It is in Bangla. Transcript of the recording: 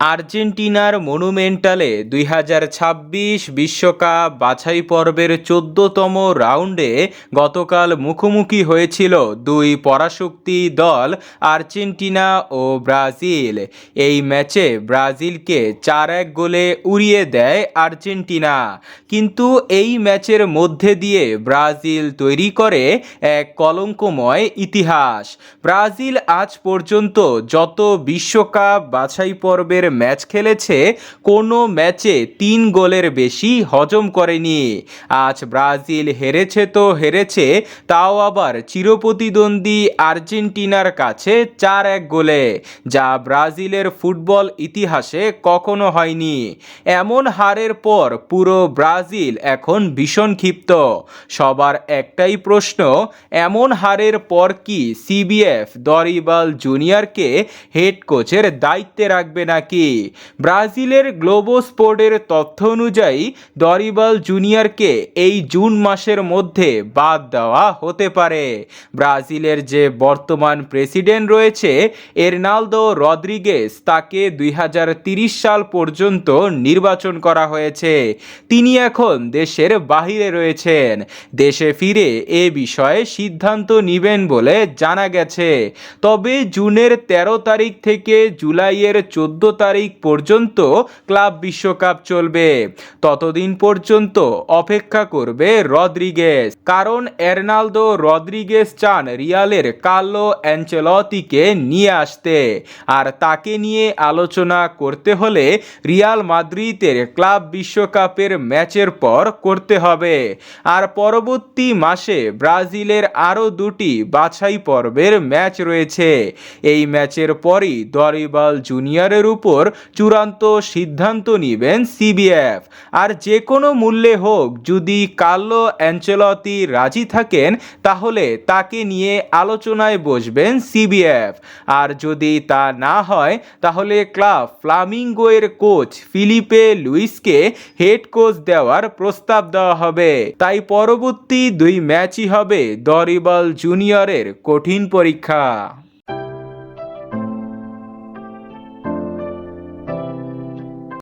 আর্জেন্টিনার মনুমেন্টালে দুই হাজার ছাব্বিশ বিশ্বকাপ বাছাই পর্বের চোদ্দতম রাউন্ডে গতকাল মুখোমুখি হয়েছিল দুই পরাশক্তি দল, আর্জেন্টিনা ও ব্রাজিল। এই ম্যাচে ব্রাজিলকে চার এক গোলে উড়িয়ে দেয় আর্জেন্টিনা। কিন্তু এই ম্যাচের মধ্যে দিয়ে ব্রাজিল তৈরি করে এক কলঙ্কময় ইতিহাস। ব্রাজিল আজ পর্যন্ত যত বিশ্বকাপ বাছাই পর্বের ম্যাচ খেলেছে, কোনো ম্যাচে তিন গোলের বেশি হজম করেনি। আজ ব্রাজিল হেরেছে তো হেরেছে, তাও আবার চিরপ্রতিদ্বন্দ্বী আর্জেন্টিনার কাছে চার এক গোলে, যা ব্রাজিলের ফুটবল ইতিহাসে কখনো হয়নি। এমন হারের পর পুরো ব্রাজিল এখন ভীষণ ক্ষিপ্ত। সবার একটাই প্রশ্ন, এমন হারের পর কি সিবিএফ দরিবাল জুনিয়রকে হেড কোচের দায়িত্বে রাখবে নাকি ব্রাজিলের গ্লোবো স্পোর্টের তথ্য অনুযায়ী, দরিবাল জুনিয়রকে এই জুন মাসের মধ্যে বাদ দেওয়া হতে পারে। ব্রাজিলের যে বর্তমান প্রেসিডেন্ট রয়েছে, এরনালদো রদ্রিগেস তাকে দুই সাল পর্যন্ত নির্বাচন করা হয়েছে। তিনি এখন দেশের বাহিরে রয়েছেন। দেশে ফিরে এ বিষয়ে সিদ্ধান্ত নেবেন বলে জানা গেছে। তবে জুনের ১৩ তারিখ থেকে জুলাইয়ের চোদ্দ তারিখ পর্যন্ত ক্লাব বিশ্বকাপ চলবে। ততদিন পর্যন্ত অপেক্ষা করবে রদ্রিগেস কারণ এরনালদো রদ্রিগেস চান রিয়ালের কার্লো অ্যাঞ্চেলতিকে নিয়ে আসতে। আর তাকে নিয়ে আলোচনা করতে হলে রিয়াল মাদ্রিদের ক্লাব বিশ্বকাপের ম্যাচের পর করতে হবে। আর পরবর্তী মাসে ব্রাজিলের আরও দুটি বাছাই পর্বের ম্যাচ রয়েছে। এই ম্যাচের পরই দরিবাল জুনিয়রের উপর চূড়ান্ত সিদ্ধান্ত নেবেন সিবিএফ আর যে কোনো মূল্যে হোক, যদি কার্লো অ্যাঞ্চেলতি রাজি থাকেন, তাহলে তাকে নিয়ে আলোচনায় বসবেন সিবিএফ আর যদি তা না হয়, তাহলে ক্লাব ফ্লামিঙ্গোয়ের কোচ ফিলিপে লুইসকে হেড কোচ দেওয়ার প্রস্তাব দেওয়া হবে। তাই পরবর্তী দুই ম্যাচই হবে দরিবল জুনিয়রের কঠিন পরীক্ষা।